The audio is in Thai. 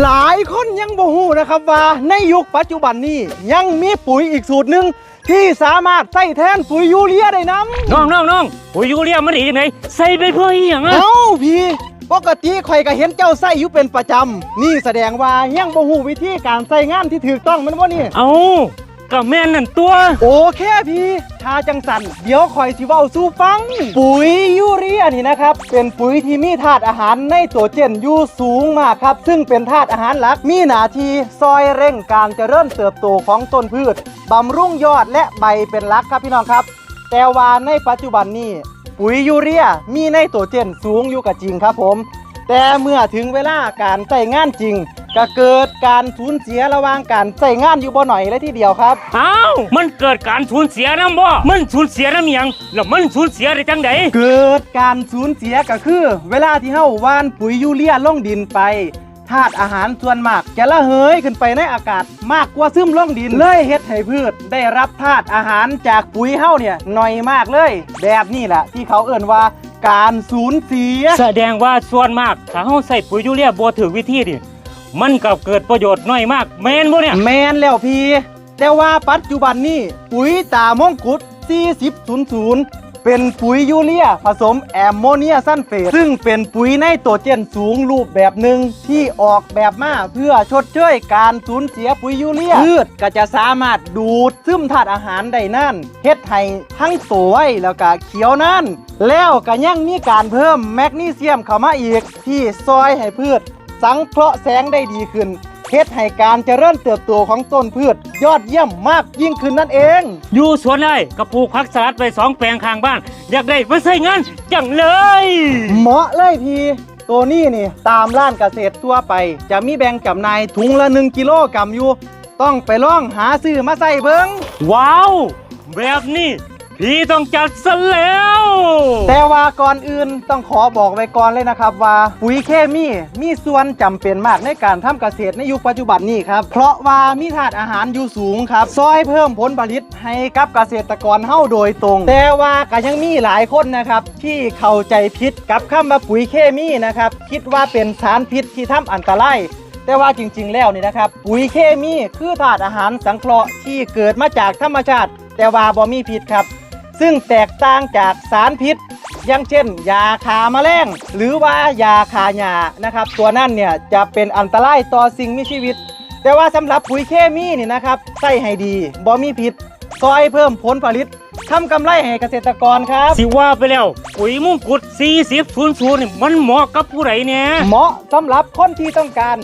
หลายคนยังบ่ฮู้นะครับว่าในยุคปัจจุบันนี้ยังมีปุ๋ยอีกสูตรหนึ่งที่สามารถใส่แทนปุ๋ยยูเรียได้นำน้องน้องน้องปุ๋ยยูเรียมันดีจังไงใส่ไปเพื่ออีหยังอะเอ้าพี่ปกติข่อยก็เห็นเจ้าใส่อยู่เป็นประจำนี่แสดงว่ายังบ่ฮู้วิธีการใส่งานที่ถูกต้องแมันบ่นี่เอา ก็แม่นนั่นตัว โอเคพี่ชาจังสัน เดี๋ยวคอยสิเว้าสู่ฟัง ปุ๋ยยูเรียนี่นะครับ เป็นปุ๋ยที่มีธาตุอาหารในตัวเจนอยู่สูงมากครับ ซึ่งเป็นธาตุอาหารหลัก มีหน้าที่ซอยเร่งการเจริญเติบโตของต้นพืชบำรุงยอดและใบเป็นหลักครับพี่น้องครับ แต่ว่าในปัจจุบันนี้ปุ๋ยยูเรียมีในตัวเจนสูงอยู่กับจริงครับผม แต่เมื่อถึงเวลาการใช้งานจริง ก็เกิดการสูญเสียระหว่างการใช้งานอยู่บ่หน่อยเลยทีเดียวครับเอามันเกิดการสูญเสียน้ำบ่ มันสูญเสียน้ำหยังแล้วมันสูญเสียได้จังไดเกิดการสูญเสียก็คือ เวลาที่เฮาหว่านปุ๋ยยูเรียลงดินไปธาตุอาหารส่วนมากจะระเหยขึ้นไปในอากาศมากกว่าซึมลงดินเลยเฮ็ดให้พืช ได้รับธาตุอาหารจากปุ๋ยเฮาเนี่ยน้อยมากเลย แบบนี้แหละที่เขาเอ่นว่าการสูญเสีย แสดงว่าส่วนมากถ้าเฮาใส่ปุ๋ยยูเรียบ่ถูกวิธีนี่ มันก็เกิดประโยชน์น้อยมากแมนบ่เนี่ย แมนแล้วพี่ แต่ว่าปัจจุบันนี้ปุ๋ยตามงกุฎ4000 เป็นปุ๋ยยูเรียผสมแอมโมเนียซัลเฟตซึ่งเป็นปุ๋ยไนโตรเจนสูงรูปแบบหนึ่งที่ออกแบบมาเพื่อชดเชยการสูญเสียปุ๋ยยูเรียพืชก็จะสามารถดูดซึมธาตุอาหารได้นั่นเฮ็ดให้ทั้งสวยแล้วก็เขียวนั่นแล้วก็ยังมีการเพิ่มแมกนีเซียมเข้ามาอีกที่ซอยให้พืช สังเคราะห์แสงได้ดีขึ้นเฮ็ดให้การเจริญเติบโตของต้นพืช ยอดเยี่ยมมากยิ่งขึ้นนั่นเอง อยู่สวนได้ก็ปลูกผักสลัดไปสองแปลงข้างบ้าน อยากได้ไปใส่เงินจังเลย เหมาะเลยพี่ ตัวนี้นี่ตามร้านเกษตรทั่วไป จะมีแบ่งจำหน่ายถุงละ1กิโลกรัมอยู่ ต้องไปลองหาซื้อมาใส่เบิงว้าว แบบนี้พี่ต้องจัดซะแล้ว แต่ว่าก่อนอื่นต้องขอบอกไว้ก่อนเลยนะครับว่าปุ๋ยเคมีมีส่วนจำเป็นมากในการทำเกษตรในยุคปัจจุบันนี้ครับเพราะว่ามีธาตุอาหารอยู่สูงครับซอยเพิ่มผลผลิตให้กับเกษตรกรเฮาโดยตรง แต่ว่าก็ยังมีหลายคนนะครับที่เข้าใจผิดกับคำว่าปุ๋ยเคมีนะครับคิดว่าเป็นสารพิษที่ทำอันตรายแต่ว่าจริงๆ แล้วนี่นะครับ ปุ๋ยเคมีคือธาตุอาหารสังเคราะห์ที่เกิดมาจากธรรมชาติ แต่ว่าบ่มีพิษครับ ซึ่งแตกต่างจากสารพิษอย่างเช่น ยาฆ่าแมลงหรือว่ายาฆ่าหญ้านะครับ ตัวนั้นเนี่ยจะเป็นอันตรายต่อสิ่งมีชีวิต แต่ว่าสำหรับปุ๋ยเคมีนี่นะครับใส่ให้ดีบ่มีพิษซอยเพิ่มผลผลิตทำกำไรให้เกษตรกรครับ สิว่าไปแล้วปุ๋ยมงกุฎ4000นี่มันเหมาะกับผู้ใดเนี่ยเหมาะสำหรับคนที่ต้องการ